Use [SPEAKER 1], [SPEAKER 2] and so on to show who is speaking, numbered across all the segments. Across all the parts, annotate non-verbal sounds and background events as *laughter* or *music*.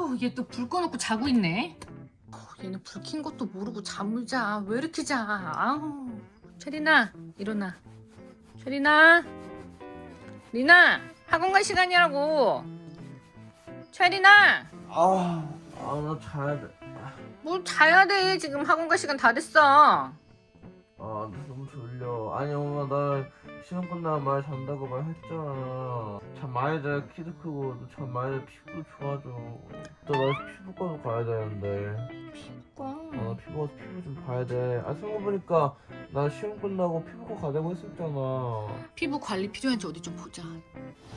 [SPEAKER 1] 아우 얘 또 불 꺼놓고 자고 있네. 어, 얘는 불 킨 것도 모르고 잠을 자. 왜 이렇게 자? 아우. 체리나 일어나. 체리나. 리나 학원 갈 시간이라고. 체리나.
[SPEAKER 2] 아, 아, 나 자야 돼.
[SPEAKER 1] 뭘 자야 돼. 지금 학원 갈 시간 다 됐어.
[SPEAKER 2] 아, 나 너무 졸려. 아니, 엄마, 나 시험 끝나면 말 잔다고 말했잖아. 잠 많이 자, 키도 크고, 잠 많이 자, 피부도 좋아져. 나, 나 피부과도 가야 되는데. 아, 나 피부, 피부 좀 봐야 돼. 아, 생각해보니까, 나 시험 끝나고 피부과 가자고 했었잖아.
[SPEAKER 1] 피부 관리 필요한지 어디 좀 보자.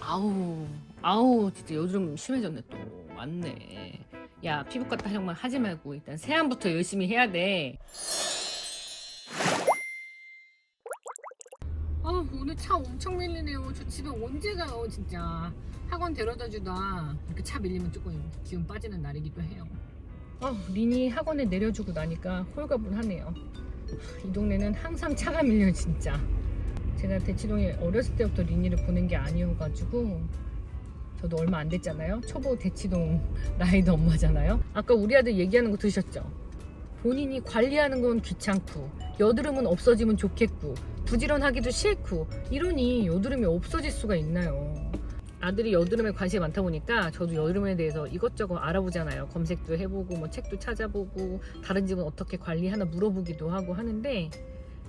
[SPEAKER 1] 아우, 아우, 진짜 요즘 심해졌네 또. 맞네. 야, 피부과 타령만 하지 말고 일단 세안부터 열심히 해야 돼. 아, 오늘 차 엄청 밀리네요. 저 집에 언제 가요, 진짜. 학원 데려다 주다. 이렇게 차 밀리면 조금 기운 빠지는 날이기도 해요. 아, 린이 학원에 내려주고 나니까 홀가분하네요. 이 동네는 항상 차가 밀려요, 진짜. 제가 대치동에 어렸을 때부터 리니를 보낸 게 아니어가지고 저도 얼마 안 됐잖아요. 초보 대치동 라이더 엄마잖아요. 아까 우리 아들 얘기하는 거 들으셨죠? 본인이 관리하는 건 귀찮고 여드름은 없어지면 좋겠고 부지런하기도 싫고 이러니 여드름이 없어질 수가 있나요? 아들이 여드름에 관심이 많다 보니까 저도 여드름에 대해서 이것저것 알아보잖아요. 검색도 해보고 뭐 책도 찾아보고 다른 집은 어떻게 관리하나 물어보기도 하고 하는데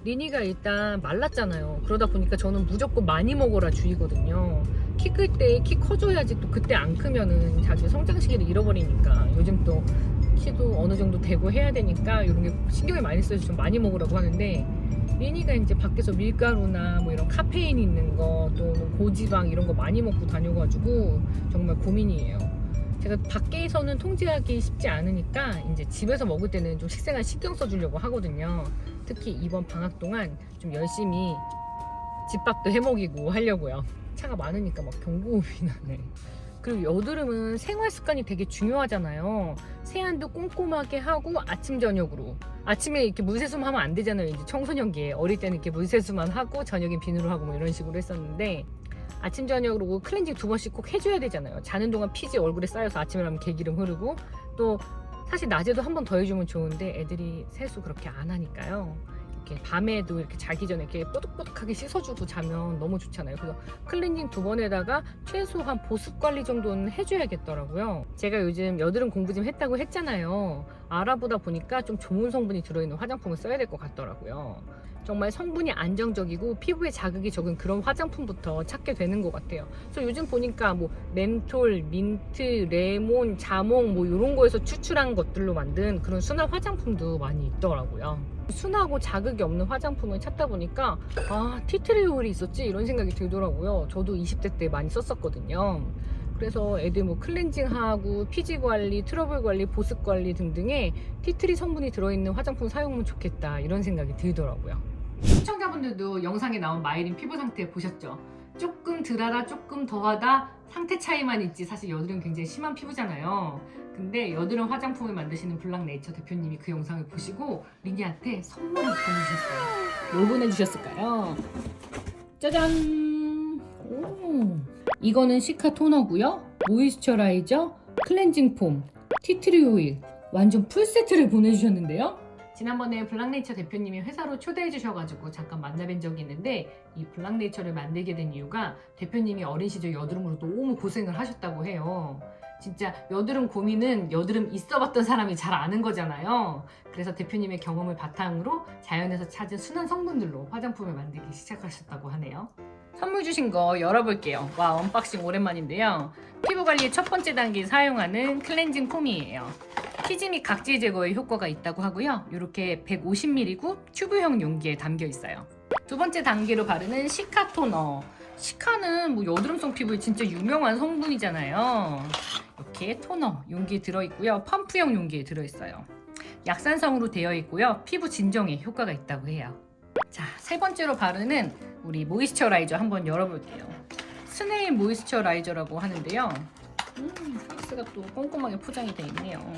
[SPEAKER 1] 리니가 일단 말랐잖아요. 그러다 보니까 저는 무조건 많이 먹어라 주의거든요. 키 클 때 키 커줘야지 또 그때 안 크면은 자기 성장 시기를 잃어버리니까 요즘 또 키도 어느 정도 되고 해야 되니까 이런 게 신경이 많이 쓰여서 좀 많이 먹으라고 하는데 리니가 이제 밖에서 밀가루나 뭐 이런 카페인 있는 거 또뭐 고지방 이런 거 많이 먹고 다녀가지고 정말 고민이에요. 제가 밖에서는 통제하기 쉽지 않으니까 이제 집에서 먹을 때는 좀 식생활 신경 써주려고 하거든요. 특히 이번 방학 동안 좀 열심히 집밥도 해먹이고 하려고요. 차가 많으니까 막 경고음이 나네. 그리고 여드름은 생활 습관이 되게 중요하잖아요. 세안도 꼼꼼하게 하고 아침 저녁으로. 아침에 이렇게 물세수만 하면 안 되잖아요. 이제 청소년기에 어릴 때는 이렇게 물세수만 하고 저녁엔 비누로 하고 뭐 이런 식으로 했었는데 아침 저녁으로 클렌징 두 번씩 꼭 해줘야 되잖아요. 자는 동안 피지 얼굴에 쌓여서 아침에 하면 개기름 흐르고 또 사실 낮에도 한 번 더 해주면 좋은데 애들이 세수 그렇게 안 하니까요. 이렇게 밤에도 이렇게 자기 전에 이렇게 뽀득뽀득하게 씻어주고 자면 너무 좋잖아요. 그래서 클렌징 두 번에다가 최소한 보습 관리 정도는 해줘야겠더라고요. 제가 요즘 여드름 공부 좀 했다고 했잖아요. 알아보다 보니까 좀 좋은 성분이 들어있는 화장품을 써야 될 것 같더라고요. 정말 성분이 안정적이고 피부에 자극이 적은 그런 화장품부터 찾게 되는 것 같아요. 그래서 요즘 보니까 뭐 멘톨, 민트, 레몬, 자몽 뭐 이런 거에서 추출한 것들로 만든 그런 순한 화장품도 많이 있더라고요. 순하고 자극이 없는 화장품을 찾다 보니까 아 티트리 오일이 있었지 이런 생각이 들더라고요. 저도 20대 때 많이 썼었거든요. 그래서 애들 뭐 클렌징하고 피지 관리, 트러블 관리, 보습 관리 등등의 티트리 성분이 들어있는 화장품 사용하면 좋겠다 이런 생각이 들더라고요. 시청자분들도 영상에 나온 마이린 피부 상태 보셨죠? 조금 덜하다 조금 더하다 상태 차이만 있지 사실 여드름 굉장히 심한 피부잖아요. 근데 여드름 화장품을 만드시는 블락네이처 대표님이 그 영상을 보시고 리니한테 선물을 보내주셨어요. 뭘 보내주셨을까요? 짜잔! 오. 이거는 시카 토너고요. 모이스처라이저, 클렌징 폼, 티트리 오일 완전 풀 세트를 보내주셨는데요. 지난번에 블락네이처 대표님이 회사로 초대해 주셔가지고 잠깐 만나뵌 적이 있는데 이 블락네이처를 만들게 된 이유가 대표님이 어린 시절 여드름으로 너무 고생을 하셨다고 해요. 진짜 여드름 고민은 여드름 있어봤던 사람이 잘 아는 거잖아요. 그래서 대표님의 경험을 바탕으로 자연에서 찾은 순한 성분들로 화장품을 만들기 시작하셨다고 하네요. 선물 주신 거 열어볼게요. 와 언박싱 오랜만인데요. 피부 관리의 첫 번째 단계 사용하는 클렌징 폼이에요. 피지 및 각질 제거에 효과가 있다고 하고요. 이렇게 150ml고 튜브형 용기에 담겨 있어요. 두 번째 단계로 바르는 시카 토너. 시카는 뭐 여드름성 피부에 진짜 유명한 성분이잖아요. 이렇게 토너 용기에 들어있고요. 펌프형 용기에 들어있어요. 약산성으로 되어 있고요. 피부 진정에 효과가 있다고 해요. 자, 세 번째로 바르는 우리 모이스처라이저 한번 열어볼게요. 스네일 모이스처라이저라고 하는데요. 음, 박스가 또 꼼꼼하게 포장이 되어 있네요.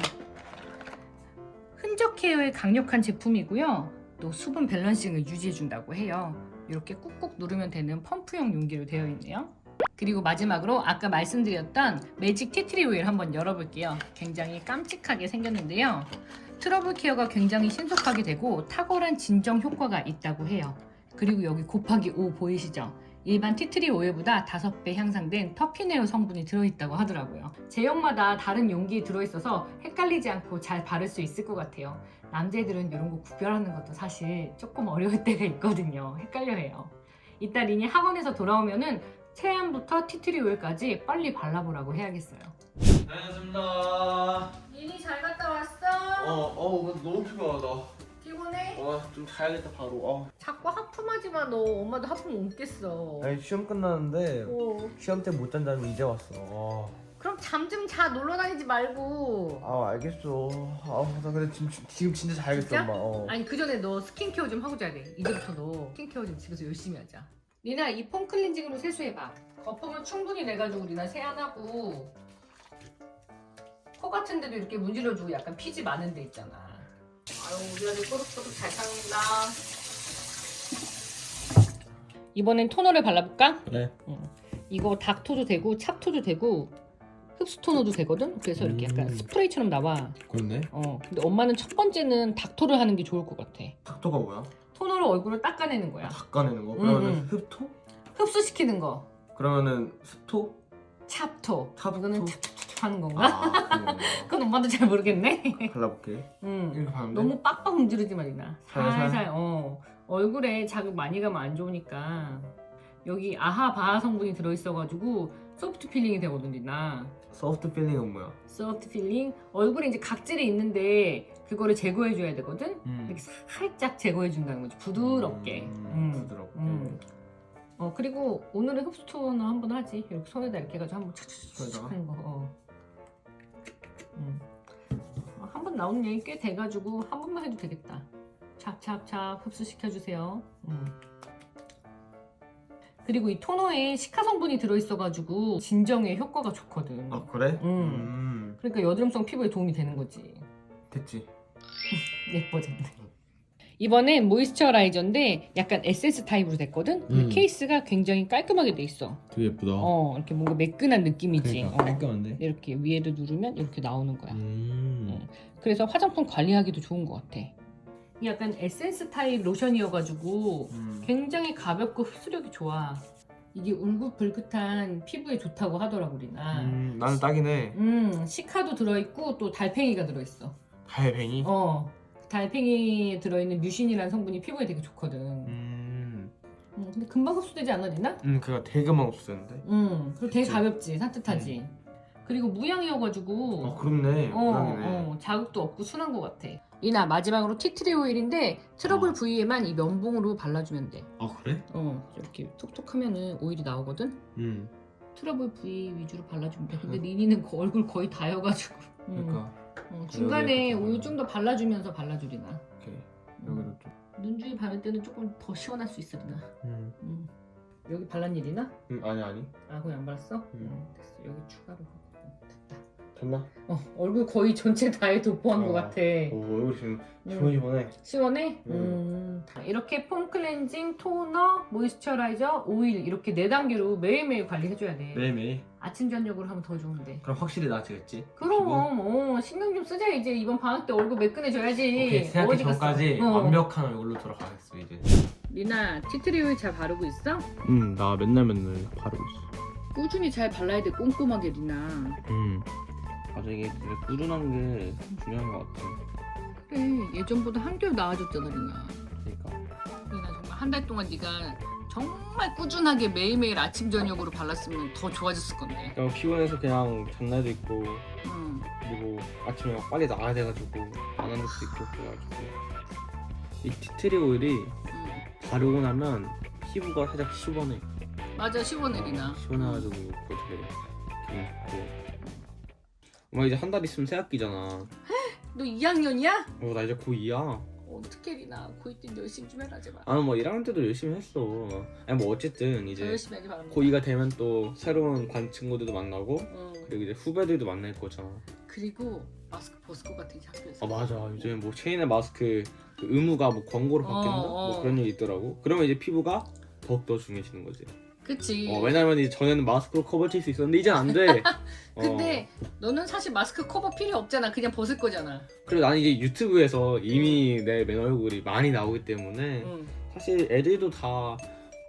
[SPEAKER 1] 흔적 케어에 강력한 제품이고요. 또 수분 밸런싱을 유지해준다고 해요. 이렇게 꾹꾹 누르면 되는 펌프형 용기로 되어 있네요. 그리고 마지막으로 아까 말씀드렸던 매직 티트리 오일 한번 열어볼게요. 굉장히 깜찍하게 생겼는데요. 트러블 케어가 굉장히 신속하게 되고 탁월한 진정 효과가 있다고 해요. 그리고 여기 곱하기 5 보이시죠? 일반 티트리 오일보다 5배 향상된 터피네올 성분이 들어있다고 하더라고요. 제형마다 다른 용기에 들어있어서 헷갈리지 않고 잘 바를 수 있을 것 같아요. 남자애들은 이런 거 구별하는 것도 사실 조금 어려울 *laughs* 때가 있거든요. 헷갈려해요. 이따 리니 학원에서 돌아오면은 체안부터 티트리 오일까지 빨리 발라보라고 해야겠어요.
[SPEAKER 2] 다녀왔습니다.
[SPEAKER 1] 리니 잘 갔다 왔어?
[SPEAKER 2] 어, 어, 너무 피곤하다.
[SPEAKER 1] 피곤해?
[SPEAKER 2] 어, 좀 자야겠다 바로. 어.
[SPEAKER 1] 자꾸 하품하지 마 너. 엄마도 하품 못 깼어.
[SPEAKER 2] 아니 시험 끝났는데
[SPEAKER 1] 어.
[SPEAKER 2] 시험 때 못 잔다면 이제 왔어. 어.
[SPEAKER 1] 그럼 잠 좀 자. 놀러 다니지 말고.
[SPEAKER 2] 아 알겠어. 아, 나 근데 지금 지금 진짜 자야겠어,
[SPEAKER 1] 진짜?
[SPEAKER 2] 엄마. 어.
[SPEAKER 1] 아니 그 전에 너 스킨케어 좀 하고 자야 돼. 이제부터 너 스킨케어 좀 집에서 열심히 하자. 리나 이 폼 클렌징으로 세수해봐. 거품을 충분히 내가지고 리나 세안하고 코 같은 데도 이렇게 문질러주고 약간 피지 많은 데 있잖아. 아유 우리 아들 꼬득꼬득 잘 닦는다. 이번엔 토너를 발라볼까?
[SPEAKER 2] 그래.
[SPEAKER 1] 이거 닥토도 되고 찹토도 되고 흡수 토너도 되거든. 그래서 이렇게 약간
[SPEAKER 2] 음.
[SPEAKER 1] 스프레이처럼 나와.
[SPEAKER 2] 그렇네.
[SPEAKER 1] 어 근데 엄마는 첫 번째는 닥토를 하는 게 좋을 것 같아.
[SPEAKER 2] 닥터가 뭐야?
[SPEAKER 1] 토너로 얼굴을 닦아내는 거야.
[SPEAKER 2] 닦아내는 거.
[SPEAKER 1] 음,
[SPEAKER 2] 그러면은
[SPEAKER 1] 음.
[SPEAKER 2] 흡토?
[SPEAKER 1] 흡수시키는 거.
[SPEAKER 2] 그러면은 습토?
[SPEAKER 1] 찹토.
[SPEAKER 2] 찹토?
[SPEAKER 1] 이거는 찹찹찹 하는 건가?
[SPEAKER 2] 아. *laughs*
[SPEAKER 1] 그건 엄마도 잘 모르겠네.
[SPEAKER 2] 발라볼게.
[SPEAKER 1] 응.
[SPEAKER 2] 이렇게 바르면 돼?
[SPEAKER 1] 너무 빡빡 문지르지 말이나.
[SPEAKER 2] 살살?
[SPEAKER 1] 살살. 어. 얼굴에 자극 많이 가면 안 좋으니까. 여기 아하 바하 성분이 들어있어가지고 소프트 필링이 되거든, 리나.
[SPEAKER 2] 소프트 필링은 뭐야?
[SPEAKER 1] 소프트 필링. 얼굴에 이제 각질이 있는데 그거를 제거해 줘야 되거든.
[SPEAKER 2] 음.
[SPEAKER 1] 이렇게 살짝 제거해 준다는 거지. 부드럽게.
[SPEAKER 2] 음,
[SPEAKER 1] 음.
[SPEAKER 2] 부드럽게.
[SPEAKER 1] 음. 어 그리고 오늘은 흡수 토너 한번 하지. 이렇게 손에다 이렇게 해가지고 한번 착착착
[SPEAKER 2] 손에다가?
[SPEAKER 1] 하는 거. 어. 음. 어, 한번 나온 얘기 꽤 돼가지고 한 번만 해도 되겠다. 찹찹찹 흡수시켜 주세요. 음. 그리고 이 토너에 시카 성분이 들어있어가지고 진정에 효과가 좋거든.
[SPEAKER 2] 아 그래?
[SPEAKER 1] 음.
[SPEAKER 2] 음.
[SPEAKER 1] 그러니까 여드름성 피부에 도움이 되는 거지.
[SPEAKER 2] 됐지. *laughs*
[SPEAKER 1] 예뻐졌네. 이번엔 모이스처라이저인데 약간 에센스 타입으로 됐거든. 근데
[SPEAKER 3] 음.
[SPEAKER 1] 케이스가 굉장히 깔끔하게 돼 있어.
[SPEAKER 3] 되게 예쁘다.
[SPEAKER 1] 어, 이렇게 뭔가 매끈한 느낌이지.
[SPEAKER 3] 그러니까
[SPEAKER 1] 어.
[SPEAKER 3] 깔끔한데.
[SPEAKER 1] 이렇게 위에도 누르면 이렇게 나오는 거야.
[SPEAKER 3] 음.
[SPEAKER 1] 그래서 화장품 관리하기도 좋은 것 같아. 이 약간 에센스 타입 로션이어가지고
[SPEAKER 2] 음.
[SPEAKER 1] 굉장히 가볍고 흡수력이 좋아. 이게 울긋불긋한 피부에 좋다고 하더라고 우리나.
[SPEAKER 2] 음, 나는 딱이네.
[SPEAKER 1] 음, 시카도 들어있고 또 달팽이가 들어있어.
[SPEAKER 2] 달팽이.
[SPEAKER 1] 어, 달팽이에 들어있는 뮤신이라는 성분이 피부에 되게 좋거든.
[SPEAKER 2] 음.
[SPEAKER 1] 음, 근데 금방 흡수되지 않아, 리나?
[SPEAKER 2] 음, 그가 되게 막 없었는데.
[SPEAKER 1] 음, 그리고 되게
[SPEAKER 2] 그치?
[SPEAKER 1] 가볍지, 산뜻하지. 그리고 무향이어가지고
[SPEAKER 2] 어, 그렇네.
[SPEAKER 1] 어,
[SPEAKER 2] 모양이네.
[SPEAKER 1] 어, 자극도 없고 순한 것 같아. 리나 마지막으로 티트리 오일인데 트러블
[SPEAKER 3] 어.
[SPEAKER 1] 부위에만 이 면봉으로 발라주면 돼.
[SPEAKER 3] 아 그래?
[SPEAKER 1] 어, 이렇게 톡톡 하면은 오일이 나오거든.
[SPEAKER 3] 음.
[SPEAKER 1] 트러블 부위 위주로 발라주면 돼. 근데
[SPEAKER 2] 음.
[SPEAKER 1] 리니는 거- 얼굴 거의 다여가지고. 음.
[SPEAKER 2] 그러니까
[SPEAKER 1] 어, 중간에 오일 좀 더 발라주면서 발라주리나.
[SPEAKER 2] 이렇게
[SPEAKER 1] 음.
[SPEAKER 2] 여기도 좀.
[SPEAKER 1] 눈 주위 바를 때는 조금 더 시원할 수 있어, 리나.
[SPEAKER 2] 음.
[SPEAKER 1] 음. 여기 발란 일이나?
[SPEAKER 2] 음, 아니 아니.
[SPEAKER 1] 아, 거기 안 발랐어?
[SPEAKER 2] 음.
[SPEAKER 1] 음, 됐어. 여기 추가로. 어, 됐다.
[SPEAKER 2] 됐나?
[SPEAKER 1] 어, 얼굴 거의 전체 다에 도포한
[SPEAKER 2] 어.
[SPEAKER 1] 것 같아.
[SPEAKER 2] 오, 얼굴 지금
[SPEAKER 1] 음.
[SPEAKER 2] 시원시원해.
[SPEAKER 1] 시원해?
[SPEAKER 2] 음.
[SPEAKER 1] 음. 이렇게 폼 클렌징, 토너, 모이스처라이저, 오일 이렇게 네 단계로 매일매일 관리해줘야 돼.
[SPEAKER 2] 매일매일.
[SPEAKER 1] 아침 저녁으로 하면 더 좋은데.
[SPEAKER 2] 그럼 확실히 나아지겠지?
[SPEAKER 1] 그럼 어, 신경 좀 쓰자 이제 이번 방학 때 얼굴 매끈해져야지.
[SPEAKER 2] 오케이, 새학기
[SPEAKER 1] 어디 갔어?
[SPEAKER 2] 전까지
[SPEAKER 1] 어.
[SPEAKER 2] 완벽한 얼굴로 돌아가겠어 이제.
[SPEAKER 1] 리나 티트리 오일 잘 바르고 있어?
[SPEAKER 3] 음, 나 맨날 맨날 바르고 있어.
[SPEAKER 1] 꾸준히 잘 발라야 돼 꼼꼼하게 리나.
[SPEAKER 3] 음.
[SPEAKER 2] 맞아 이게 꾸준한 게 중요한 것 같아.
[SPEAKER 1] 그래 예전보다 한결 나아졌잖아 리나.
[SPEAKER 2] 그러니까.
[SPEAKER 1] 리나 정말 한 달 동안 네가 정말 꾸준하게 매일매일 아침 저녁으로 발랐으면 더 좋아졌을 건데.
[SPEAKER 2] 그냥 피곤해서 그냥 잔날도 있고
[SPEAKER 1] 응.
[SPEAKER 2] 그리고 아침에 막 빨리 나가야 돼가지고 안 하는 것도 있고 그래가지고 이 티트리 오일이
[SPEAKER 1] 응.
[SPEAKER 2] 바르고 나면 피부가 살짝 시원해.
[SPEAKER 1] 맞아 시원해 리나.
[SPEAKER 2] 시원해가지고 그거 되게 기분 좋고. 엄마 이제 한 달 있으면 새 학기잖아.
[SPEAKER 1] 너 2학년이야?
[SPEAKER 2] 어, 나 이제 고2야.
[SPEAKER 1] 어떻게 리나 고2 때 열심히 좀 해라 제발.
[SPEAKER 2] 나는 뭐 1학년 때도 열심히 했어. 아니 뭐 어쨌든
[SPEAKER 1] 더
[SPEAKER 2] 이제
[SPEAKER 1] 열심히 하기 바랍니다.
[SPEAKER 2] 고2가 되면 또 새로운 관 친구들도 만나고
[SPEAKER 1] 응.
[SPEAKER 2] 그리고 이제 후배들도 만날 거잖아.
[SPEAKER 1] 그리고 마스크 벗을 것 이제 학교에서.
[SPEAKER 2] 아 맞아. 요즘에 뭐 체인의 마스크 그 의무가 뭐 광고로
[SPEAKER 1] 어,
[SPEAKER 2] 바뀐다?
[SPEAKER 1] 어.
[SPEAKER 2] 뭐 그런 얘기 있더라고. 그러면 이제 피부가 더욱더 중요해지는 거지.
[SPEAKER 1] 그치.
[SPEAKER 2] 어, 왜냐면 이제 전에는 마스크로 커버 칠 수 있었는데 이젠 안 돼. *laughs* 어,
[SPEAKER 1] 근데 너는 사실 마스크 커버 필요 없잖아. 그냥 벗을 거잖아.
[SPEAKER 2] 그리고 나는 이제 유튜브에서 이미 내 맨 얼굴이 많이 나오기 때문에
[SPEAKER 1] 응.
[SPEAKER 2] 사실 애들도 다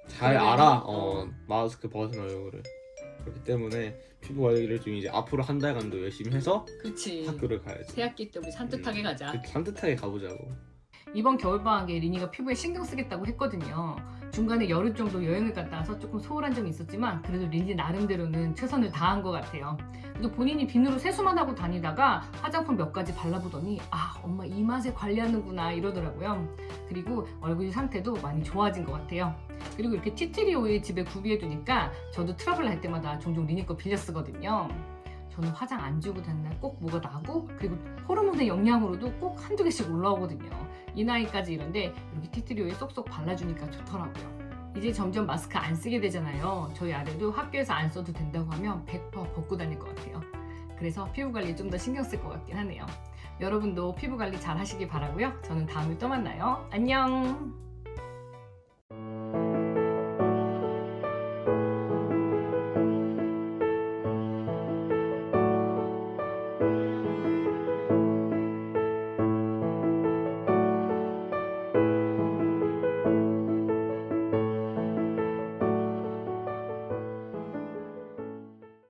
[SPEAKER 2] 잘
[SPEAKER 1] 그래,
[SPEAKER 2] 알아.
[SPEAKER 1] 어.
[SPEAKER 2] 어, 마스크 벗은 얼굴을. 그렇기 때문에 피부 관리를 좀 이제 앞으로 한 달간도 열심히 해서
[SPEAKER 1] 그치.
[SPEAKER 2] 학교를 가야지.
[SPEAKER 1] 새학기 때 우리 산뜻하게
[SPEAKER 2] 음,
[SPEAKER 1] 가자.
[SPEAKER 2] 그 산뜻하게 가보자고.
[SPEAKER 1] 이번 겨울방학에 리니가 피부에 신경 쓰겠다고 했거든요. 중간에 열흘 정도 여행을 갔다 와서 조금 소홀한 점이 있었지만 그래도 리니 나름대로는 최선을 다한 것 같아요. 그래도 본인이 비누로 세수만 하고 다니다가 화장품 몇 가지 발라보더니 아 엄마 이 맛에 관리하는구나 이러더라고요. 그리고 얼굴 상태도 많이 좋아진 것 같아요. 그리고 이렇게 티트리 오일 집에 구비해두니까 저도 트러블 날 때마다 종종 리니 거 빌려 쓰거든요. 저는 화장 안 지우고 날꼭 뭐가 나고 그리고 호르몬의 영향으로도 꼭 한두 개씩 올라오거든요. 이 나이까지 이런데 이렇게 티트리 오일 쏙쏙 발라주니까 좋더라고요. 이제 점점 마스크 안 쓰게 되잖아요. 저희 아들도 학교에서 안 써도 된다고 하면 100% 벗고 다닐 것 같아요. 그래서 피부 관리에 좀더 신경 쓸 것 같긴 하네요. 여러분도 피부 관리 잘 하시길 바라고요. 저는 다음에 또 만나요. 안녕!